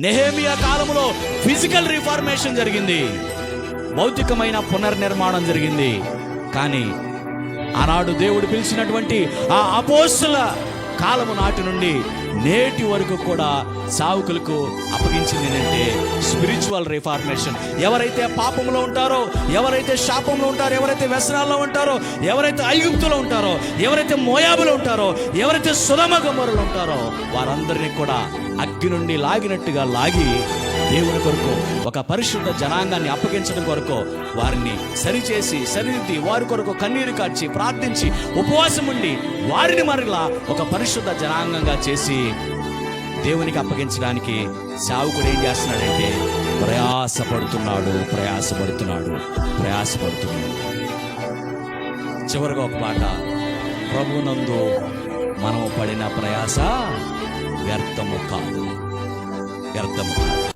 నెహేమియా కాలంలో physical reformation జరిగింది. భౌతికమైన పునర్నిర్మాణం జరిగింది. కానీ ఆనాడు దేవుడు పిలిచినటువంటి ఆ అపోస్తుల కాలము నాటి నుండి నేటి వరకు కూడా సావుకులకు అప్పగించింది ఏంటంటే స్పిరిచువల్ రిఫార్మేషన్ ఎవరైతే పాపంలో ఉంటారో ఎవరైతే శాపంలో ఉంటారో ఎవరైతే వ్యసనాల్లో ఉంటారో ఎవరైతే ఐగుప్తులో ఉంటారో ఎవరైతే మోయాబులో ఉంటారో ఎవరైతే సుధమ ఉంటారో వారందరినీ కూడా అగ్గి నుండి లాగినట్టుగా లాగి దేవుని కొరకు ఒక పరిశుద్ధ జనాంగాన్ని అప్పగించడం కొరకు వారిని సరిచేసి సరిదిద్ది వారి కొరకు కన్నీరు కార్చి ప్రార్థించి ఉపవాసం ఉండి వారిని మరలా ఒక పరిశుద్ధ జనాంగంగా చేసి దేవునికి అప్పగించడానికి సావుకుడు ఏం చేస్తున్నాడంటే ప్రయాసపడుతున్నాడు ప్రయాసపడుతున్నాడు ప్రయాసపడుతున్నాడు. చివరిగా ఒక పాట ప్రభునందు మనము పడిన ప్రయాస వ్యర్థము కాదు. వ్యర్థము కాదు.